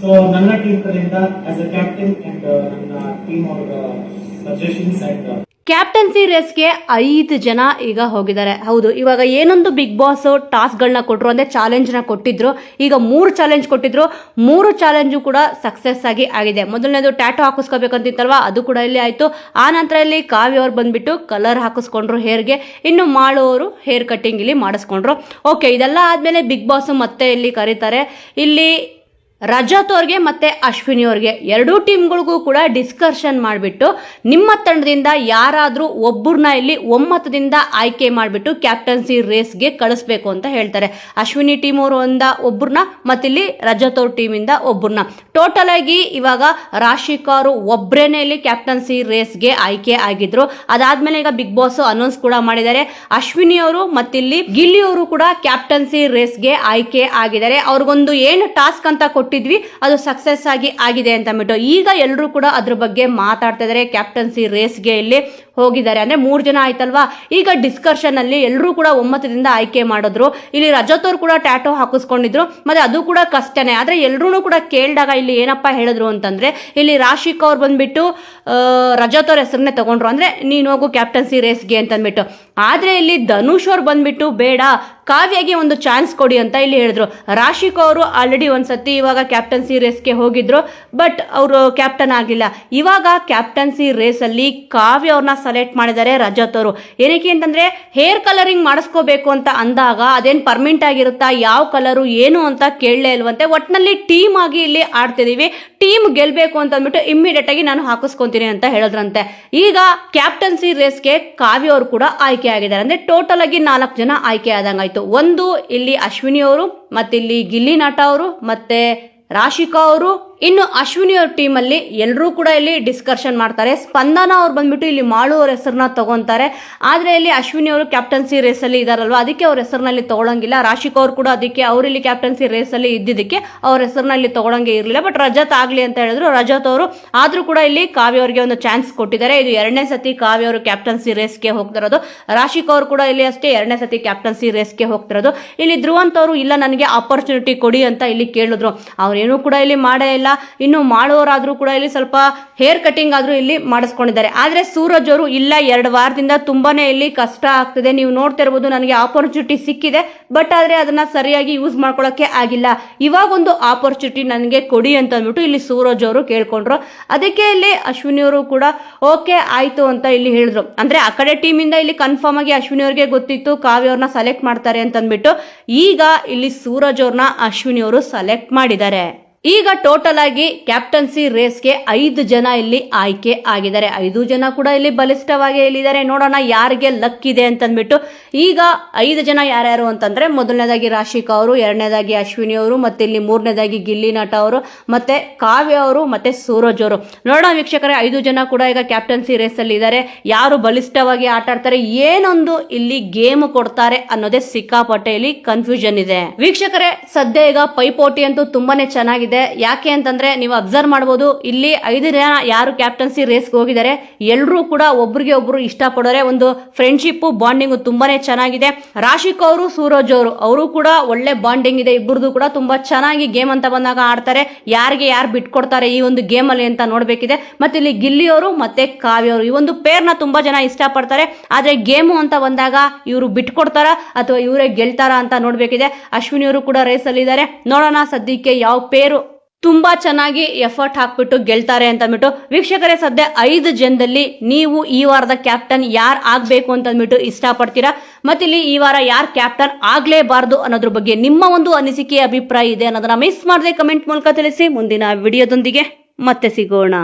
So ನನ್ನ team ಕಡೆಯಿಂದ as a captain and ನನ್ನ ಟೀಮ್ ಅವರ ಸಜೆಷನ್ಸ್ ಅಂಡ್ ಕ್ಯಾಪ್ಟನ್ಸಿ ರೇಸ್ಗೆ ಐದು ಜನ ಈಗ ಹೋಗಿದ್ದಾರೆ. ಹೌದು, ಇವಾಗ ಏನೊಂದು ಬಿಗ್ ಬಾಸ್ ಟಾಸ್ಕ್ಗಳನ್ನ ಕೊಟ್ಟರು ಅಂದರೆ ಚಾಲೆಂಜ್ನ ಕೊಟ್ಟಿದ್ರು, ಈಗ ಮೂರು ಚಾಲೆಂಜ್ ಕೊಟ್ಟಿದ್ರು, ಮೂರು ಚಾಲೆಂಜು ಕೂಡ ಸಕ್ಸಸ್ ಆಗಿ ಆಗಿದೆ. ಮೊದಲನೇದು ಟ್ಯಾಟೋ ಹಾಕಿಸ್ಕೋಬೇಕಂತಿತ್ತಲ್ವ, ಅದು ಕೂಡ ಇಲ್ಲಿ ಆಯಿತು. ಆ ನಂತರ ಇಲ್ಲಿ ಕಾವ್ಯ ಅವ್ರು ಬಂದುಬಿಟ್ಟು ಕಲರ್ ಹಾಕಿಸ್ಕೊಂಡ್ರು ಹೇರ್ಗೆ ಇನ್ನು ಅವರು ಹೇರ್ ಕಟ್ಟಿಂಗ್ ಇಲ್ಲಿ ಮಾಡಿಸ್ಕೊಂಡ್ರು. ಓಕೆ ಇದೆಲ್ಲ ಆದಮೇಲೆ ಬಿಗ್ ಬಾಸ್ ಮತ್ತೆ ಇಲ್ಲಿ ಕರೀತಾರೆ. ಇಲ್ಲಿ ರಜತ್ ಅವ್ರಿಗೆ ಮತ್ತೆ ಅಶ್ವಿನಿ ಅವ್ರಿಗೆ ಎರಡೂ ಟೀಮ್ಗಳಿಗೂ ಕೂಡ ಡಿಸ್ಕಷನ್ ಮಾಡಿಬಿಟ್ಟು ನಿಮ್ಮ ತಂಡದಿಂದ ಯಾರಾದರೂ ಒಬ್ಬರನ್ನ ಇಲ್ಲಿ ಒಮ್ಮತದಿಂದ ಆಯ್ಕೆ ಮಾಡಿಬಿಟ್ಟು ಕ್ಯಾಪ್ಟನ್ಸಿ ರೇಸ್ಗೆ ಕಳಿಸ್ಬೇಕು ಅಂತ ಹೇಳ್ತಾರೆ. ಅಶ್ವಿನಿ ಟೀಮ್ ಅವರು ಒಂದ ಒಬ್ಬರನ್ನ ಮತ್ತಿಲ್ಲಿ ರಜತ್ ಅವ್ರ ಟೀಮಿಂದ ಒಬ್ಬರನ್ನ ಟೋಟಲ್ ಆಗಿ ಇವಾಗ ರಾಶಿಕಾ ಅವರು ಒಬ್ಬರೇನೆ ಇಲ್ಲಿ ಕ್ಯಾಪ್ಟನ್ಸಿ ರೇಸ್ಗೆ ಆಯ್ಕೆ ಆಗಿದ್ರು. ಅದಾದ್ಮೇಲೆ ಈಗ ಬಿಗ್ ಬಾಸ್ ಅನೌನ್ಸ್ ಕೂಡ ಮಾಡಿದ್ದಾರೆ. ಅಶ್ವಿನಿ ಅವರು ಮತ್ತಿಲ್ಲಿ ಗಿಲ್ಲಿ ಅವರು ಕೂಡ ಕ್ಯಾಪ್ಟನ್ಸಿ ರೇಸ್ಗೆ ಆಯ್ಕೆ ಆಗಿದ್ದಾರೆ. ಅವ್ರಿಗೊಂದು ಏನು ಟಾಸ್ಕ್ ಅಂತ ಕೊಟ್ಟಿದ್ವಿ, ಅದು ಸಕ್ಸಸ್ ಆಗಿ ಆಗಿದೆ ಅಂತ ಅಂದ್ಬಿಟ್ಟು. ಈಗ ಎಲ್ಲರೂ ಕೂಡ ಅದ್ರ ಬಗ್ಗೆ ಮಾತಾಡ್ತಾ ಇದ್ದಾರೆ ಕ್ಯಾಪ್ಟನ್ಸಿ ರೇಸ್ಗೆ ಇಲ್ಲಿ ಹೋಗಿದ್ದಾರೆ. ಅಂದ್ರೆ ಮೂರು ಜನ ಆಯ್ತಲ್ವಾ? ಈಗ ಡಿಸ್ಕಷನ್ ಅಲ್ಲಿ ಎಲ್ಲರೂ ಕೂಡ ಒಮ್ಮತದಿಂದ ಆಯ್ಕೆ ಮಾಡಿದ್ರು. ಇಲ್ಲಿ ರಜತ್ ಕೂಡ ಟ್ಯಾಟೋ ಹಾಕಿಸ್ಕೊಂಡಿದ್ರು. ಮತ್ತೆ ಅದು ಕೂಡ ಕಷ್ಟನೇ. ಆದ್ರೆ ಎಲ್ಲರೂ ಕೂಡ ಕೇಳಿದಾಗ ಇಲ್ಲಿ ಏನಪ್ಪ ಹೇಳಿದ್ರು ಅಂತಂದ್ರೆ, ಇಲ್ಲಿ ರಾಶಿಕ್ ಅವ್ರು ಬಂದ್ಬಿಟ್ಟು ರಜತ್ ಅವ್ರ ಹೆಸರನ್ನೇ ತಗೊಂಡ್ರು. ಅಂದ್ರೆ ನೀನು ಹೋಗು ಕ್ಯಾಪ್ಟನ್ಸಿ ರೇಸ್ಗೆ ಅಂತ ಅಂದ್ಬಿಟ್ಟು ಆದ್ರೆ ಇಲ್ಲಿ ಧನುಷ್ ಅವ್ರು ಬಂದ್ಬಿಟ್ಟು, ಬೇಡ, ಕಾವ್ಯಗೆ ಒಂದು ಚಾನ್ಸ್ ಕೊಡಿ ಅಂತ ಇಲ್ಲಿ ಹೇಳಿದ್ರು. ರಾಶಿಕ್ ಅವರು ಆಲ್ರೆಡಿ ಒಂದ್ಸತಿ ಇವಾಗ ಕ್ಯಾಪ್ಟನ್ಸಿ ರೇಸ್ಗೆ ಹೋಗಿದ್ರು. ಬಟ್ ಅವರು ಕ್ಯಾಪ್ಟನ್ ಆಗಿಲ್ಲ. ಇವಾಗ ಕ್ಯಾಪ್ಟನ್ಸಿ ರೇಸ್ ಅಲ್ಲಿ ಕಾವ್ಯ ಅವ್ರನ್ನ ಸೆಲೆಕ್ಟ್ ಮಾಡಿದ್ದಾರೆ ರಜತ್ ಅವರು. ಏನಕ್ಕೆ ಅಂತಂದ್ರೆ ಹೇರ್ ಕಲರಿಂಗ್ ಮಾಡಿಸ್ಕೋಬೇಕು ಅಂತ ಅಂದಾಗ ಅದೇನ್ ಪರ್ಮನೆಂಟ್ ಆಗಿರುತ್ತಾ, ಯಾವ ಕಲರು ಏನು ಅಂತ ಕೇಳಲೇ ಇಲ್ವಂತೆ. ಒಟ್ನಲ್ಲಿ ಟೀಮ್ ಆಗಿ ಇಲ್ಲಿ ಆಡ್ತಿದೀವಿ. ಟೀಮ್ ಗೆಲ್ಬೇಕು ಅಂತ ಅಂದ್ಬಿಟ್ಟು ಇಮ್ಮಿಡಿಯೇಟ್ ಆಗಿ ನಾನು ಹಾಕಿಸ್ಕೊಂತೀನಿ ಅಂತ ಹೇಳಿದ್ರಂತೆ. ಈಗ ಕ್ಯಾಪ್ಟನ್ಸಿ ರೇಸ್ಗೆ ಕಾವ್ಯ ಅವರು ಕೂಡ ಆಯ್ಕೆ ಆಗಿದ್ದಾರೆ. ಅಂದ್ರೆ ಟೋಟಲ್ ಆಗಿ ನಾಲ್ಕು ಜನ ಆಯ್ಕೆ ಆದಂಗಾಯ್ತು ಒಂದು ಇಲ್ಲಿ ಅಶ್ವಿನಿ ಅವರು, ಮತ್ತಿಲ್ಲಿ ಗಿಲ್ಲಿ ನಟ ಅವರು, ಮತ್ತೆ ರಾಶಿಕಾ ಅವರು ಇನ್ನು ಅಶ್ವಿನಿ ಅವ್ರ ಟೀಮಲ್ಲಿ ಎಲ್ಲರೂ ಕೂಡ ಇಲ್ಲಿ ಡಿಸ್ಕಷನ್ ಮಾಡ್ತಾರೆ. ಸ್ಪಂದನ ಅವ್ರು ಬಂದ್ಬಿಟ್ಟು ಇಲ್ಲಿ ಮಾಳು ಅವ್ರ ಹೆಸರನ್ನ ತಗೊಂತಾರೆ. ಆದ್ರೆ ಇಲ್ಲಿ ಅಶ್ವಿನಿ ಅವರು ಕ್ಯಾಪ್ಟನ್ಸಿ ರೇಸಲ್ಲಿ ಇದಾರಲ್ವಾ? ಅದಕ್ಕೆ ಅವ್ರ ಹೆಸರಿನಲ್ಲಿ ತಗೊಳಂಗಿಲ್ಲ. ರಾಶಿಕ್ ಅವ್ರು ಕೂಡ ಅದಕ್ಕೆ ಅವ್ರು ಇಲ್ಲಿ ಕ್ಯಾಪ್ಟನ್ಸಿ ರೇಸಲ್ಲಿ ಇದ್ದಿದ್ದಕ್ಕೆ ಅವ್ರ ಹೆಸರಿನಲ್ಲಿ ತಗೊಳಂಗೆ ಇರಲಿಲ್ಲ. ಬಟ್ ರಜತ್ ಆಗ್ಲಿ ಅಂತ ಹೇಳಿದ್ರು. ರಜತ್ ಅವರು ಆದ್ರೂ ಕೂಡ ಇಲ್ಲಿ ಕಾವ್ಯ ಅವರಿಗೆ ಒಂದು ಚಾನ್ಸ್ ಕೊಟ್ಟಿದ್ದಾರೆ. ಇದು ಎರಡನೇ ಸತಿ ಕಾವ್ಯ ಅವರು ಕ್ಯಾಪ್ಟನ್ಸಿ ರೇಸ್ಗೆ ಹೋಗ್ತಿರೋದು ರಾಶಿಕ್ ಅವರು ಕೂಡ ಇಲ್ಲಿ ಅಷ್ಟೇ ಎರಡನೇ ಸತಿ ಕ್ಯಾಪ್ಟನ್ಸಿ ರೇಸ್ಗೆ ಹೋಗ್ತಿರೋದು ಇಲ್ಲಿ ಧ್ರುವಂತ ಅವರು ಇಲ್ಲ, ನನಗೆ ಆಪರ್ಚುನಿಟಿ ಕೊಡಿ ಅಂತ ಇಲ್ಲಿ ಕೇಳಿದ್ರು. ಅವ್ರೇನು ಕೂಡ ಇಲ್ಲಿ ಮಾಡೇ ಇಲ್ಲ. ಇನ್ನು ಮಾಡೋರಾದ್ರೂ ಕೂಡ ಇಲ್ಲಿ ಸ್ವಲ್ಪ ಹೇರ್ ಕಟಿಂಗ್ ಆದ್ರೂ ಇಲ್ಲಿ ಮಾಡಿಸ್ಕೊಂಡಿದ್ದಾರೆ. ಆದ್ರೆ ಸೂರಜ್ ಅವರು ಇಲ್ಲ, ಎರಡು ವಾರದಿಂದ ತುಂಬಾನೇ ಇಲ್ಲಿ ಕಷ್ಟ ಆಗ್ತಿದೆ. ನೀವು ನೋಡ್ತಾ ಇರ್ಬೋದು, ನನಗೆ ಆಪರ್ಚುನಿಟಿ ಸಿಕ್ಕಿದೆ ಬಟ್ ಆದ್ರೆ ಅದನ್ನ ಸರಿಯಾಗಿ ಯೂಸ್ ಮಾಡ್ಕೊಳಕ್ಕೆ ಆಗಿಲ್ಲ. ಇವಾಗ ಒಂದು ಆಪರ್ಚುನಿಟಿ ನನಗೆ ಕೊಡಿ ಅಂತ ಅಂದ್ಬಿಟ್ಟು ಇಲ್ಲಿ ಸೂರಜ್ ಅವರು ಕೇಳ್ಕೊಂಡ್ರು. ಅದಕ್ಕೆ ಇಲ್ಲಿ ಅಶ್ವಿನಿ ಅವರು ಕೂಡ, ಓಕೆ, ಆಯ್ತು ಅಂತ ಇಲ್ಲಿ ಹೇಳಿದ್ರು. ಅಂದ್ರೆ ಆ ಕಡೆ ಟೀಮಿಂದ ಇಲ್ಲಿ ಕನ್ಫರ್ಮ್ ಆಗಿ ಅಶ್ವಿನಿ ಅವ್ರಿಗೆ ಗೊತ್ತಿತ್ತು, ಕಾವ್ಯ ಅವ್ರನ್ನ ಸೆಲೆಕ್ಟ್ ಮಾಡ್ತಾರೆ ಅಂತ ಅಂದ್ಬಿಟ್ಟು ಈಗ ಇಲ್ಲಿ ಸೂರಜ್ ಅವ್ರನ್ನ ಅಶ್ವಿನಿ ಅವರು ಸೆಲೆಕ್ಟ್ ಮಾಡಿದ್ದಾರೆ. ಈಗ ಟೋಟಲ್ ಆಗಿ ಕ್ಯಾಪ್ಟನ್ಸಿ ರೇಸ್ಗೆ ಐದು ಜನ ಇಲ್ಲಿ ಆಯ್ಕೆ ಆಗಿದ್ದಾರೆ. ಐದು ಜನ ಕೂಡ ಇಲ್ಲಿ ಬಲಿಷ್ಠವಾಗಿ ಇಲ್ಲಿದ್ದಾರೆ. ನೋಡೋಣ ಯಾರಿಗೆ ಲಕ್ ಇದೆ ಅಂತಂದ್ಬಿಟ್ಟು. ಈಗ ಐದು ಜನ ಯಾರ್ಯಾರು ಅಂತಂದ್ರೆ ಮೊದಲನೇದಾಗಿ ರಾಶಿಕಾ ಅವರು, ಎರಡನೇದಾಗಿ ಅಶ್ವಿನಿ ಅವರು, ಮತ್ತೆ ಇಲ್ಲಿ ಮೂರನೇದಾಗಿ ಗಿಲ್ಲಿ ನಟ ಅವರು, ಮತ್ತೆ ಕಾವ್ಯ ಅವರು, ಮತ್ತೆ ಸೂರಜ್ ಅವರು. ನೋಡೋಣ ವೀಕ್ಷಕರೇ, ಐದು ಜನ ಕೂಡ ಈಗ ಕ್ಯಾಪ್ಟನ್ಸಿ ರೇಸ್ ಅಲ್ಲಿ ಇದ್ದಾರೆ. ಯಾರು ಬಲಿಷ್ಠವಾಗಿ ಆಟ ಆಡ್ತಾರೆ, ಏನೊಂದು ಇಲ್ಲಿ ಗೇಮ್ ಕೊಡ್ತಾರೆ ಅನ್ನೋದೇ ಸಿಕ್ಕಾಪಟ್ಟೆ ಇಲ್ಲಿ ಕನ್ಫ್ಯೂಷನ್ ಇದೆ. ವೀಕ್ಷಕರೇ, ಸದ್ಯ ಈಗ ಪೈಪೋಟಿ ಅಂತೂ ತುಂಬಾನೇ ಚೆನ್ನಾಗಿದೆ. ಯಾಕೆ ಅಂತಂದ್ರೆ ನೀವು ಅಬ್ಸರ್ವ್ ಮಾಡಬಹುದು ಇಲ್ಲಿ ಐದು ಜನ ಯಾರು ಕ್ಯಾಪ್ಟನ್ಸಿ ರೇಸ್ಗೆ ಹೋಗಿದ್ದಾರೆ ಎಲ್ಲರೂ ಕೂಡ ಒಬ್ರಿಗೆ ಒಬ್ರು ಇಷ್ಟಪಡೋರೆ. ಒಂದು ಫ್ರೆಂಡ್ಶಿಪ್ ಬಾಂಡಿಂಗ್ ತುಂಬಾನೇ ಚೆನ್ನಾಗಿದೆ. ರಾಶಿಕ್ ಅವರು, ಸೂರಜ್ ಅವರು ಅವರು ಕೂಡ ಒಳ್ಳೆ ಬಾಂಡಿಂಗ್ ಇದೆ. ಇಬ್ಬರದು ಕೂಡ ತುಂಬಾ ಚೆನ್ನಾಗಿ ಗೇಮ್ ಅಂತ ಬಂದಾಗ ಆಡ್ತಾರೆ. ಯಾರಿಗೆ ಯಾರು ಬಿಟ್ಕೊಡ್ತಾರೆ ಈ ಒಂದು ಗೇಮ್ ಅಲ್ಲಿ ಅಂತ ನೋಡ್ಬೇಕಿದೆ. ಮತ್ತೆ ಇಲ್ಲಿ ಗಿಲ್ಲಿ ಅವರು ಮತ್ತೆ ಕಾವ್ಯ ಅವರು, ಈ ಒಂದು ಪೇರ್ನ ತುಂಬಾ ಜನ ಇಷ್ಟಪಡ್ತಾರೆ. ಆದ್ರೆ ಗೇಮು ಅಂತ ಬಂದಾಗ ಇವರು ಬಿಟ್ಕೊಡ್ತಾರ ಅಥವಾ ಇವರೇ ಗೆಲ್ತಾರ ಅಂತ ನೋಡ್ಬೇಕಿದೆ. ಅಶ್ವಿನಿ ಅವರು ಕೂಡ ರೇಸ್ ಅಲ್ಲಿ ಇದ್ದಾರೆ ನೋಡೋಣ ಸದ್ಯಕ್ಕೆ ಯಾವ ಪೇರು ತುಂಬಾ ಚೆನ್ನಾಗಿ ಎಫರ್ಟ್ ಹಾಕ್ಬಿಟ್ಟು ಗೆಲ್ತಾರೆ ಅಂತ ಅಂದ್ಬಿಟ್ಟು ವೀಕ್ಷಕರೇ, ಸದ್ಯ ಐದು ಜನದಲ್ಲಿ ನೀವು ಈ ವಾರದ ಕ್ಯಾಪ್ಟನ್ ಯಾರು ಆಗ್ಬೇಕು ಅಂತ ಅಂದ್ಬಿಟ್ಟು ಇಷ್ಟಪಡ್ತೀರಾ? ಮತ್ತಿಲ್ಲಿ ಈ ವಾರ ಯಾರು ಕ್ಯಾಪ್ಟನ್ ಆಗ್ಲೇಬಾರ್ದು ಅನ್ನೋದ್ರ ಬಗ್ಗೆ ನಿಮ್ಮ ಒಂದು ಅನಿಸಿಕೆ, ಅಭಿಪ್ರಾಯ ಇದೆ ಅನ್ನೋದನ್ನ ಮಿಸ್ ಮಾಡದೆ ಕಮೆಂಟ್ ಮೂಲಕ ತಿಳಿಸಿ. ಮುಂದಿನ ವಿಡಿಯೋದೊಂದಿಗೆ ಮತ್ತೆ ಸಿಗೋಣ.